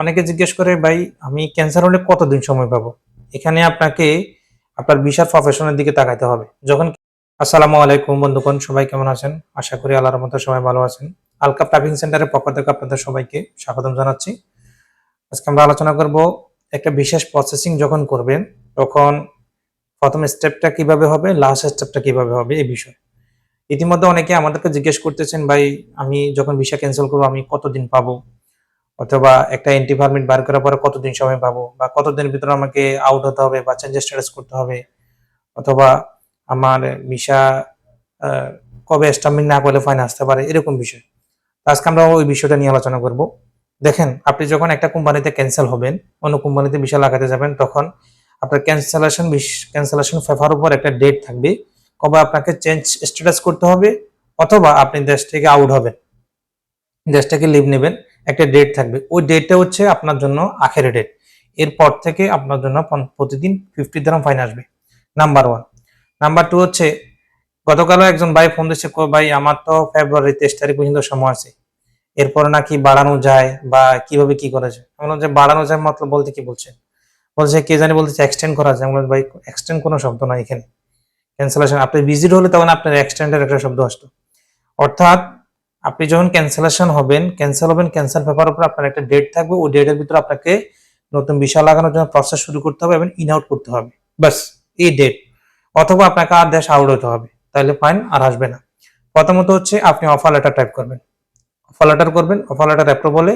অনেকে জিজ্ঞেস করে, ভাই, আমি ক্যান্সার হলে কতদিন সময় পাবো? এখানে আপনাকে আপনার বিশাল প্রফেশনের দিকে তাকাইতে হবে। যখন আসসালামু আলাইকুম বন্ধুগণ, সবাই কেমন আছেন? আশা করি আল্লাহর মতো সবাই ভালো আছেন। আলকাপ টাইপিং সেন্টারের পক্ষ থেকে আপনাদের সবাইকে স্বাগতম জানাচ্ছি। আজকে আমরা আলোচনা করব একটা বিশেষ প্রসেসিং যখন করবেন, তখন প্রথম স্টেপটা কীভাবে হবে লাস্ট স্টেপটা কীভাবে হবে এই বিষয়ে। ইতিমধ্যে অনেকে আমাদেরকে জিজ্ঞেস করতেছেন, ভাই, আমি যখন ভিসা ক্যান্সেল করব, আমি কতদিন পাবো? অথবা একটা এন্টি পারমিট বার করার পরে কতদিন সময় পাবো? বা কতদিনের ভিতরে আমাকে আউট হতে হবে বা চেঞ্জ স্ট্যাটাস করতে হবে? অথবা আমার ভিসা কবে স্টাম্পিং না করলে ফাইন আসতে পারে? এরকম বিষয়। আজকে আমরা ওই বিষয়টা নিয়ে আলোচনা করব। দেখেন, আপনি যখন একটা কোম্পানিতে ক্যান্সেল হবেন, অন্য কোম্পানিতে ভিসা লাগাতে যাবেন, তখন আপনার ক্যান্সেলেশন ক্যান্সেলেশন ফেফার উপর একটা ডেট থাকবে। কবে আপনাকে চেঞ্জ স্ট্যাটাস করতে হবে? অথবা আপনি দেশ থেকে আউট হবেন। দেশ থেকে লিভ নেবেন। একটা ডেট থাকবে। ওই ডেটটা হচ্ছে আপনার জন্য আখের ডেট এরপর থেকে আপনার জন্য প্রতিদিন ফিফটি দ্রাম ফাইন আসবে। নাম্বার ওয়ান নাম্বার টু হচ্ছে, গতকালও একজন ভাই ফোন দিচ্ছে ভাই, আমার তো ফেব্রুয়ারি তেইশ তারিখ পর্যন্ত সময় আছে। এরপর নাকি বাড়ানো যায় বা কীভাবে কি করা যায়? বললাম যে, বাড়ানো যায় মতলব বলতে কি বলছেন বলছে, কে জানি বলতেছে এক্সটেন্ড করা যায়। আমি ভাই এক্সটেন্ড কোনো শব্দ নাই এখানে। ক্যান্সেলেশন আপনি ভিজিট হলে তখন আপনার এক্সটেন্ডের একটা শব্দ আসতো। অর্থাৎ আপনি যখন ক্যান্সেলেশন হবেন ক্যান্সেল হবেন ক্যান্সেল পেপার উপর আপনার একটা ডেট থাকবে, ওই ডেটের ভিতরে আপনাকে নতুন বিষয় লাগানোর জন্য প্রসেস শুরু করতে হবে এবং ইন আউট করতে হবে। বাস এই ডেট অথবা আপনাকে আর দেশ আউট হতে হবে, তাহলে ফাইন আর আসবে না। প্রথমত হচ্ছে আপনি অফার লেটার টাইপ করবেন। অফার লেটার করবেন অফার লেটার অ্যাপ্রুভালে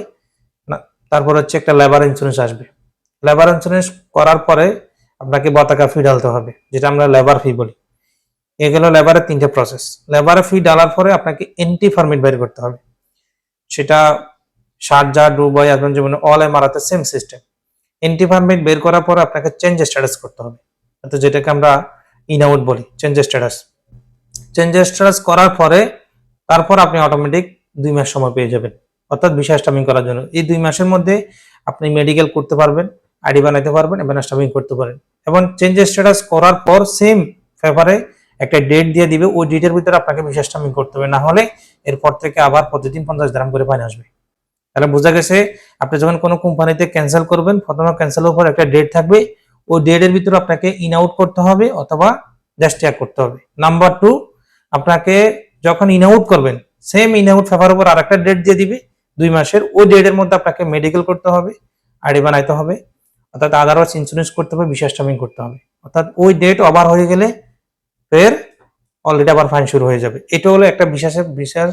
না, তারপর হচ্ছে একটা লেবার ইন্স্যুরেন্স আসবে। লেবার ইন্স্যুরেন্স করার পরে আপনাকে বতাকা ফি ঢালতে হবে, যেটা আমরা লেবার ফি বলি। এগুলো লেবারের তিনটে প্রসেস লেবারে ফি ডালার পরে আপনাকে এন্টি ফার্মিট বের করতে হবে। সেটা শারজা দুবাই আজমান জীবনে অল এম আরাতে সেম সিস্টেম এন্টি ফার্মিট বের করার পরে আপনাকে চেঞ্জ স্ট্যাটাস করতে হবে। অর্থাৎ যেটাকে আমরা ইন আউট বলি চেঞ্জ স্ট্যাটাস চেঞ্জ স্ট্যাটাস করার পরে তারপর আপনি অটোমেটিক দুই মাস সময় পেয়ে যাবেন। অর্থাৎ ভিসা স্টামিং করার জন্য। এই দুই মাসের মধ্যে আপনি মেডিকেল করতে পারবেন আইডি বানাইতে পারবেন এবং স্টামিং করতে পারেন এবং চেঞ্জ স্ট্যাটাস করার পর সেম পেপারে একটা ডেট দিয়ে দিবে, ওই ডেটের ভিতরে আপনাকে ভিসা স্টামিং করতে হবে। না হলে এরপর থেকে আবার প্রতিদিন পঞ্চাশ গ্রাম করে ফাইন আসবে। তাহলে বোঝা গেছে, আপনি যখন কোনো কোম্পানিতে ক্যান্সেল করবেন, প্রথমে ক্যান্সেলের উপর একটা ডেট থাকবে। ওই ডেটের ভিতরে আপনাকে ইন আউট করতে হবে অথবা ড্যাশ ট্যাগ করতে হবে। নাম্বার টু আপনাকে যখন ইন আউট করবেন সেম ইন আউট ফেভার উপর আর একটা ডেট দিয়ে দিবে, দুই মাসের। ওই ডেটের মধ্যে আপনাকে মেডিকেল করতে হবে, আইডি বানাইতে হবে, অর্থাৎ আদারওয়াইজ ইন্স্যুরেন্স করতে হবে বিশেষ টাইমিং করতে হবে। অর্থাৎ ওই ডেট ওভার হয়ে গেলে ফের অলরেডি আবার ফাইন শুরু হয়ে যাবে। এটা হলো একটা বিশেষের বিশেষ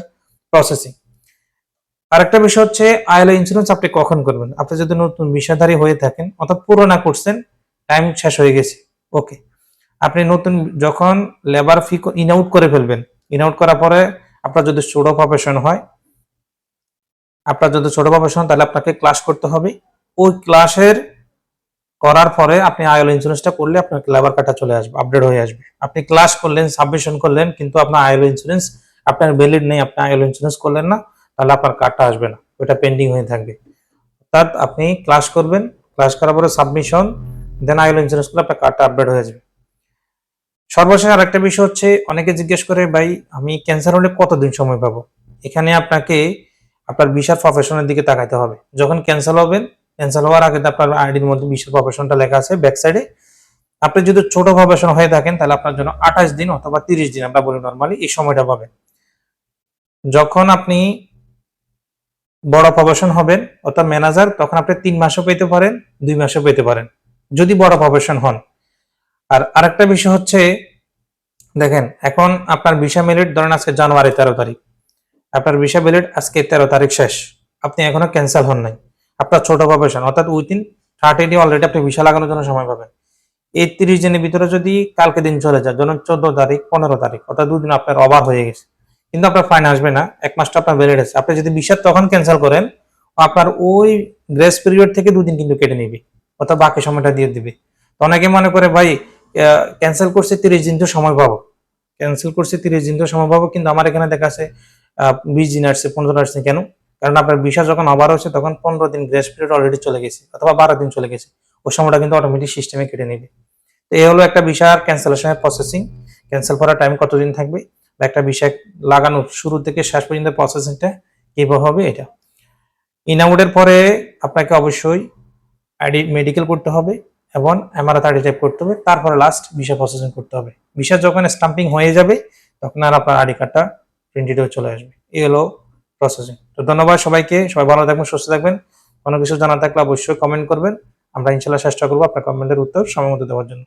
প্রসেসিং আরেকটা বিষয় হচ্ছে আইএলও ইন্স্যুরেন্স আপনি কখন করবেন? আপনি যদি নতুন বিষয়ধারী হয়ে থাকেন, অর্থাৎ পুরোনা করছেন টাইম শেষ হয়ে গেছে। ওকে আপনি নতুন যখন লেবার ফি ইন আউট করে ফেলবেন ইন আউট করার পরে আপনার যদি ছোট প্রফেশন হয়, আপনার যদি ছোট প্রফেশন তাহলে আপনাকে ক্লাস করতে হবে। ওই ক্লাসের করার পরে আপনি আইএল ইন্স্যুরেন্সটা করলে আপনার লেবার কার্ডটা চলে আসবে আপডেট হয়ে আসবে। আপনি ক্লাস করলেন সাবমিশন করলেন, কিন্তু আপনার আইএল ইন্স্যুরেন্স আপনার ভ্যালিড নেই, আপনি আইএল ইন্স্যুরেন্স করলেন না, তাহলে আপনার কার্ডটা আসবে না ওটা পেন্ডিং হয়ে থাকবে। অর্থাৎ আপনি ক্লাস করবেন ক্লাস করার পরে সাবমিশন দেন আইএল ইন্স্যুরেন্স করলে আপনার কার্ডটা আপডেট হয়ে যাবে। সর্বশেষ আরেকটা বিষয় হচ্ছে, অনেকে জিজ্ঞেস করে, ভাই, আমি ক্যান্সার হলে কতদিন সময় পাবো? এখানে আপনাকে আপনার বিশাল প্রফেশনের দিকে তাকাইতে হবে। যখন ক্যান্সেল হবেন ক্যান্সেল হওয়ার আগে আপনার আইডির মধ্যে বিশাল প্রফেশনটা লেখা আছে ব্যাক সাইডে আপনি যদি ছোট প্রফেশন হয়ে থাকেন, তাহলে আপনার জন্য আঠাশ দিন অথবা তিরিশ দিন আমরা বলি নর্মালি এই সময়টা পাবেন। যখন আপনি বড় প্রফেশন হবেন, অর্থাৎ ম্যানেজার তখন আপনি তিন মাসও পেতে পারেন, দুই মাসও পেতে পারেন, যদি বড় প্রফেশন হন। আর আরেকটা বিষয় হচ্ছে, দেখেন, এখন আপনার ভিসা মেরিট ধরেন আজকে জানুয়ারি তেরো তারিখ। আপনার ভিসা মেরিট আজকে তেরো তারিখ শেষ। আপনি এখনও ক্যান্সেল হন নাই। আপনার ছোট প্রফেশন অর্থাৎ উইদিন থার্টি ডে অলরেডি আপনি ভিসা লাগানোর জন্য সময় পাবেন। এই তিরিশ দিনের ভিতরে যদি কালকে দিন চলে যায়, ধরুন চোদ্দ তারিখ, পনেরো তারিখ, অর্থাৎ দুদিন আপনার অভাব হয়ে গেছে, কিন্তু আপনার ফাইন আসবে না, এক মাসটা আপনার ভ্যালিড আছে। আপনি যদি ভিসা তখন ক্যান্সেল করেন, আপনার ওই গ্রেস পিরিয়ড থেকে দুদিন কিন্তু কেটে নিবে, অর্থাৎ বাকি সময়টা দিয়ে দিবে। অনেকে মনে করে, ভাই ক্যান্সেল করছে তিরিশ দিন তো সময় পাবো। ক্যান্সেল করছে তিরিশ দিন তো সময় পাবো, কিন্তু আমার এখানে দেখা আছে বিশ দিন আসছে, পনেরো আসছে, কেন? কারণ আপনার ভিসা যখন আবার হচ্ছে তখন পনেরো দিন গ্রেস পিরিয়ড অলরেডি চলে গেছে, অথবা বারো দিন চলে গেছে। ওই সময়টা কিন্তু অটোমেটিক সিস্টেমে কেটে নেবে। তো এই হলো একটা ভিসার ক্যান্সেলেশনের প্রসেসিং ক্যান্সেল করার টাইম কতদিন থাকবে? বা একটা বিষয় লাগানোর শুরু থেকে শেষ পর্যন্ত প্রসেসিংটা কীভাবে হবে এটা? ইনাউডের পরে আপনাকে অবশ্যই আইডি মেডিকেল করতে হবে এবং এমআরআই থার্টি টাইপ করতে হবে। তারপরে লাস্ট ভিসা প্রসেসিং করতে হবে। ভিসা যখন স্টাম্পিং হয়ে যাবে, তখন আর আপনার আইডি কার্ডটা প্রিন্টেড হয়ে চলে আসবে। এই হলো প্রসেসিং তো ধন্যবাদ সবাইকে। সবাই ভালো থাকবেন, সুস্থ থাকবেন। কোনো কিছু জানা থাকলে অবশ্যই কমেন্ট করবেন। আমরা ইনশাল্লাহ চেষ্টা করব আপনার কমেন্টের উত্তর সময় মতো দেওয়ার জন্য।